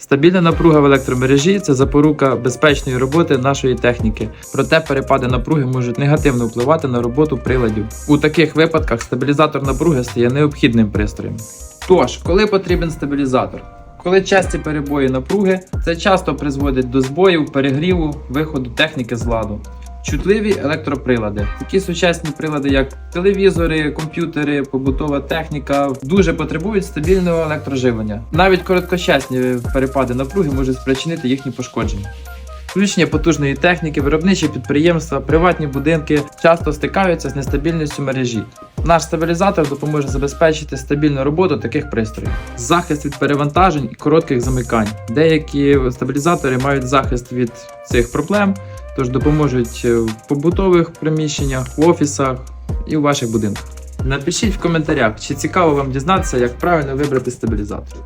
Стабільна напруга в електромережі це запорука безпечної роботи нашої техніки. Проте перепади напруги можуть негативно впливати на роботу приладів. У таких випадках стабілізатор напруги стає необхідним пристроєм. Тож, коли потрібен стабілізатор? Коли часті перебої напруги, це часто призводить до збоїв, перегріву, виходу техніки з ладу. Чутливі електроприлади. Такі сучасні прилади, як телевізори, комп'ютери, побутова техніка, дуже потребують стабільного електроживлення. Навіть короткочасні перепади напруги можуть спричинити їхні пошкодження. Включення потужної техніки, виробничі підприємства, приватні будинки часто стикаються з нестабільністю мережі. Наш стабілізатор допоможе забезпечити стабільну роботу таких пристроїв. Захист від перевантажень і коротких замикань. Деякі стабілізатори мають захист від цих проблем, тож допоможуть е, в побутових приміщеннях, в офісах і у ваших будинках. Напишіть в коментарях, чи цікаво вам дізнатися, як правильно вибрати стабілізатор.